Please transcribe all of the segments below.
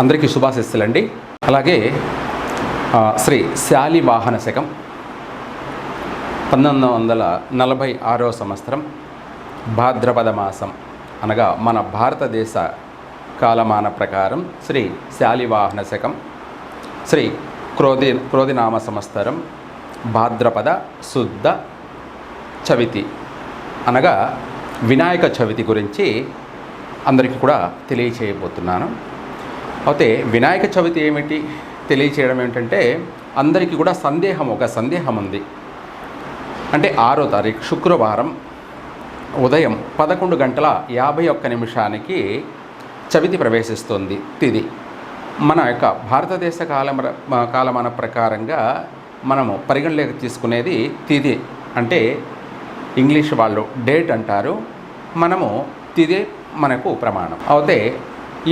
అందరికీ శుభాశిస్తులండి. అలాగే శ్రీ శాలి వాహన శకం పంతొమ్మిది వందల నలభై ఆరో సంవత్సరం భాద్రపద మాసం అనగా మన భారతదేశ కాలమాన ప్రకారం శ్రీ శాలివాహన శకం శ్రీ క్రోధి క్రోధినామ సంవత్సరం భాద్రపద శుద్ధ చవితి అనగా వినాయక చవితి గురించి అందరికీ కూడా తెలియచేయబోతున్నాను. అయితే వినాయక చవితి ఏమిటి తెలియచేయడం ఏమిటంటే అందరికీ కూడా సందేహం ఒక సందేహం ఉంది. అంటే ఆరో తారీఖు శుక్రవారం ఉదయం పదకొండు గంటల యాభై ఒక్క నిమిషానికి చవితి ప్రవేశిస్తుంది తిది. మన యొక్క భారతదేశ కాలం కాలమాన ప్రకారంగా మనము పరిగణలోకి తీసుకునేది తిది. అంటే ఇంగ్లీష్ వాళ్ళు డేట్ అంటారు. మనము తిదే మనకు ప్రమాణం. అయితే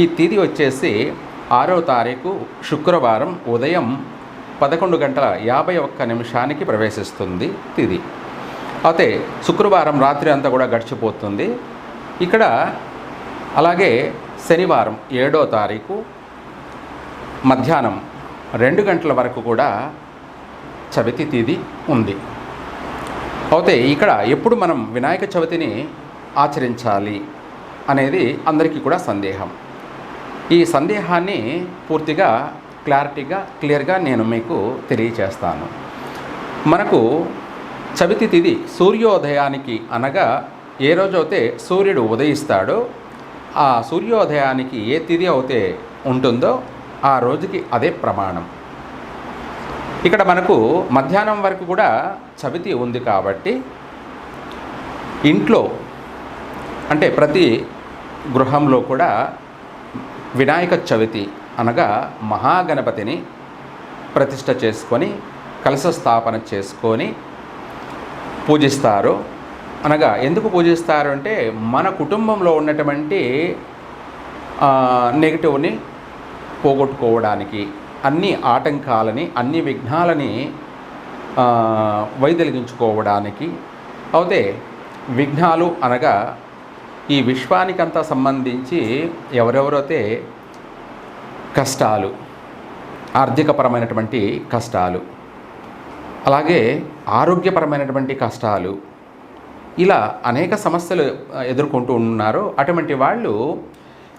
ఈ తేదీ వచ్చేసి ఆరో తారీఖు శుక్రవారం ఉదయం పదకొండు గంటల యాభై ఒక్క నిమిషానికి ప్రవేశిస్తుంది తిది అయితే శుక్రవారం రాత్రి అంతా కూడా గడిచిపోతుంది. ఇక్కడ అలాగే శనివారం ఏడో తారీఖు మధ్యాహ్నం రెండు గంటల వరకు కూడా చవితి తిథి ఉంది. అయితే ఇక్కడ ఎప్పుడు మనం వినాయక చవితిని ఆచరించాలి అనేది అందరికీ కూడా సందేహం. ఈ సందేహాన్ని పూర్తిగా క్లారిటీగా క్లియర్గా నేను మీకు తెలియచేస్తాను. మనకు చవితి తిది సూర్యోదయానికి అనగా ఏ రోజైతే సూర్యుడు ఉదయిస్తాడో ఆ సూర్యోదయానికి ఏ తిది అయితే ఉంటుందో ఆ రోజుకి అదే ప్రమాణం. ఇక్కడ మనకు మధ్యాహ్నం వరకు కూడా చవితి ఉంది కాబట్టి ఇంట్లో అంటే ప్రతి గృహంలో కూడా వినాయక చవితి అనగా మహాగణపతిని ప్రతిష్ట చేసుకొని కలశ స్థాపన చేసుకొని పూజిస్తారు. అనగా ఎందుకు పూజిస్తారు అంటే మన కుటుంబంలో ఉన్నటువంటి నెగిటివ్ని పోగొట్టుకోవడానికి అన్ని ఆటంకాలని అన్ని విఘ్నాలని వైదొలిగించుకోవడానికి. అయితే విఘ్నాలు అనగా ఈ విశ్వానికంతా సంబంధించి ఎవరెవరైతే కష్టాలు ఆర్థికపరమైనటువంటి కష్టాలు అలాగే ఆరోగ్యపరమైనటువంటి కష్టాలు ఇలా అనేక సమస్యలు ఎదుర్కొంటూ ఉన్నారు అటువంటి వాళ్ళు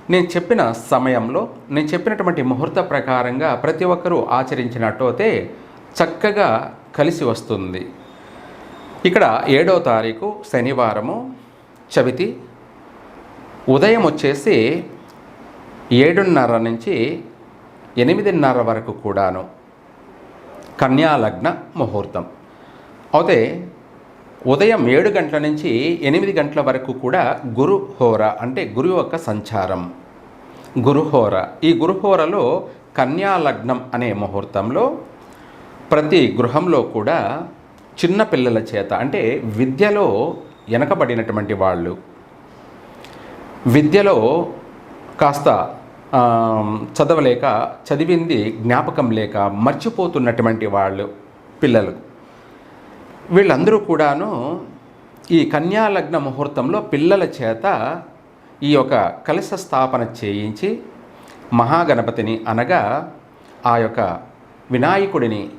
నేను చెప్పిన సమయంలో నేను చెప్పినటువంటి ముహూర్త ప్రకారంగా ప్రతి ఒక్కరూ ఆచరించినట్టయితే చక్కగా కలిసి వస్తుంది. ఇక్కడ ఏడో తారీఖు శనివారము చవితి ఉదయం వచ్చేసి ఏడున్నర నుంచి ఎనిమిదిన్నర వరకు కూడాను కన్యాలగ్న ముహూర్తం. అయితే ఉదయం ఏడు గంటల నుంచి ఎనిమిది గంటల వరకు కూడా గురుహోర అంటే గురు యొక్క సంచారం. గురుహోర. ఈ గురుహోరలో కన్యాలగ్నం అనే ముహూర్తంలో ప్రతి గృహంలో కూడా చిన్న పిల్లల చేత అంటే విద్యలో వెనకబడినటువంటి వాళ్ళు విద్యలో కాస్త చదవలేక చదివింది జ్ఞాపకం లేక మర్చిపోతున్నటువంటి వాళ్ళు పిల్లలు. వీళ్ళందరూ కూడాను ఈ కన్యాలగ్న ముహూర్తంలో పిల్లల చేత ఈ యొక్క కలశ స్థాపన చేయించి మహాగణపతిని అనగా ఆ యొక్క వినాయకుడిని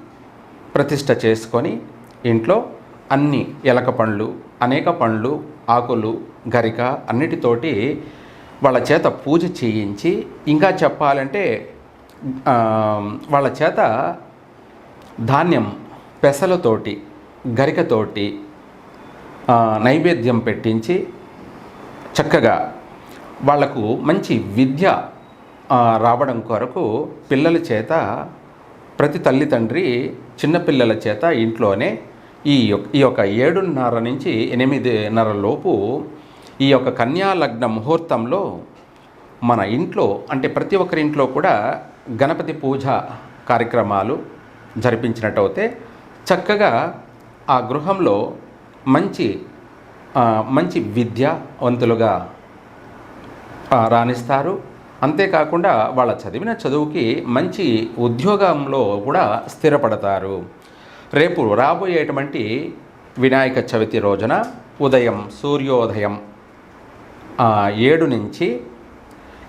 ప్రతిష్ట చేసుకొని ఇంట్లో అన్ని ఎలక పండ్లు అనేక పండ్లు ఆకులు గరిక అన్నిటితోటి వాళ్ళ చేత పూజ చేయించి ఇంకా చెప్పాలంటే వాళ్ళ చేత ధాన్యం పెసలతోటి గరికతోటి నైవేద్యం పెట్టించి చక్కగా వాళ్ళకు మంచి విద్య రావడం కొరకు పిల్లల చేత ప్రతి తల్లిదండ్రి చిన్నపిల్లల చేత ఇంట్లోనే ఈ యొక్క ఈ యొక్క ఏడున్నర నుంచి ఎనిమిదిన్నర లోపు ఈ యొక్క కన్యాలగ్న ముహూర్తంలో మన ఇంట్లో అంటే ప్రతి ఒక్కరి ఇంట్లో కూడా గణపతి పూజ కార్యక్రమాలు జరిపించినట్టయితే చక్కగా ఆ గృహంలో మంచి మంచి విద్యావంతులుగా రాణిస్తారు. అంతేకాకుండా వాళ్ళ చదివిన చదువుకి మంచి ఉద్యోగంలో కూడా స్థిరపడతారు. రేపు రాబోయేటువంటి వినాయక చవితి రోజున ఉదయం సూర్యోదయం ఏడు నుంచి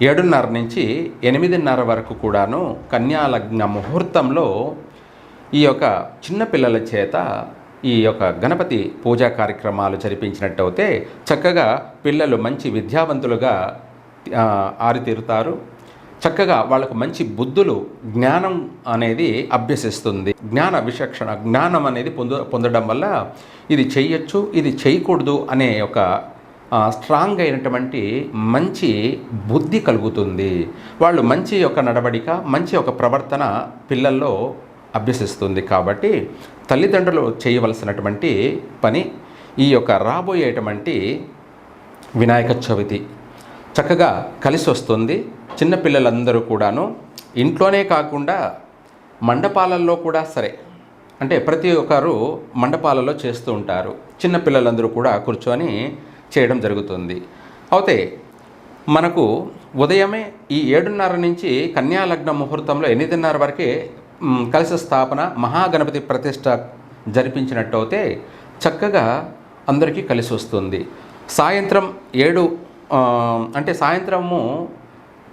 ఏడున్నర నుంచి ఎనిమిదిన్నర వరకు కూడాను కన్యాలగ్న ముహూర్తంలో ఈ యొక్క చిన్నపిల్లల చేత ఈ యొక్క గణపతి పూజా కార్యక్రమాలు జరిపించినట్టయితే చక్కగా పిల్లలు మంచి విద్యావంతులుగా ఆరితీరుతారు. చక్కగా వాళ్ళకు మంచి బుద్ధులు జ్ఞానం అనేది అభ్యసిస్తుంది. జ్ఞాన విచక్షణ జ్ఞానం అనేది పొందు పొందడం వల్ల ఇది చేయొచ్చు ఇది చేయకూడదు అనే ఒక స్ట్రాంగ్ అయినటువంటి మంచి బుద్ధి కలుగుతుంది. వాళ్ళు మంచి యొక్క నడవడిక మంచి ఒక ప్రవర్తన పిల్లల్లో అభ్యసిస్తుంది కాబట్టి తల్లిదండ్రులు చేయవలసినటువంటి పని ఈ యొక్క రాబోయేటువంటి వినాయక చవితి చక్కగా కలిసి వస్తుంది. చిన్నపిల్లలందరూ కూడాను. ఇంట్లోనే కాకుండా మండపాలల్లో కూడా సరే. అంటే ప్రతి ఒక్కరు మండపాలలో చేస్తూ ఉంటారు. చిన్నపిల్లలందరూ కూడా కూర్చొని చేయడం జరుగుతుంది. అయితే మనకు ఉదయమే ఈ ఏడున్నర నుంచి కన్యాలగ్న ముహూర్తంలో ఎనిమిదిన్నర వరకే కలిసి కలశ స్థాపన మహాగణపతి ప్రతిష్ట జరిపించినట్టయితే చక్కగా అందరికీ కలిసి వస్తుంది. సాయంత్రం ఏడు అంటే సాయంత్రము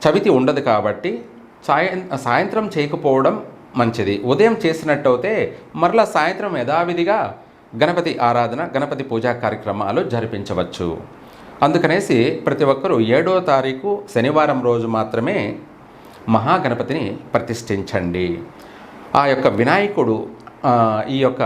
చవితి ఉండదు కాబట్టి సాయం సాయంత్రం చేయకపోవడం మంచిది. ఉదయం చేసినట్టయితే మరలా సాయంత్రం యథావిధిగా గణపతి ఆరాధన గణపతి పూజా కార్యక్రమాలు జరిపించవచ్చు. అందుకనేసి ప్రతి ఒక్కరూ ఏడో తారీఖు శనివారం రోజు మాత్రమే మహాగణపతిని ప్రతిష్ఠించండి. ఆ యొక్క వినాయకుడు ఈ యొక్క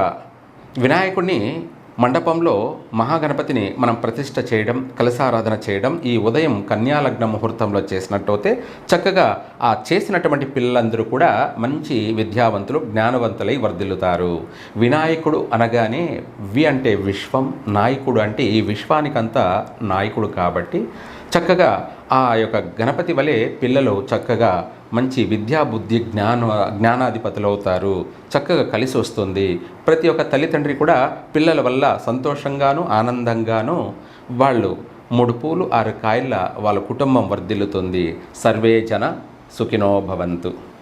వినాయకుడిని మండపంలో మహాగణపతిని మనం ప్రతిష్ట చేయడం కలశారాధన చేయడం ఈ ఉదయం కన్యాలగ్న ముహూర్తంలో చేసినట్టయితే చక్కగా ఆ చేసినటువంటి పిల్లలందరూ కూడా మంచి విద్యావంతులు జ్ఞానవంతులై వర్ధిల్లుతారు. వినాయకుడు అనగానే వి అంటే విశ్వం నాయకుడు అంటే ఈ విశ్వానికంతా నాయకుడు కాబట్టి చక్కగా ఆ యొక్క గణపతి వలె పిల్లలు చక్కగా మంచి విద్యా బుద్ధి జ్ఞాన జ్ఞానాధిపతులు అవుతారు చక్కగా కలిసి వస్తుంది. ప్రతి ఒక్క తల్లిదండ్రి కూడా పిల్లల వల్ల సంతోషంగాను ఆనందంగాను వాళ్ళు మూడు పూలు ఆరు కాయల వాళ్ళ కుటుంబం వర్ధిల్లుతుంది. సర్వే జన సుఖినో భవంతు.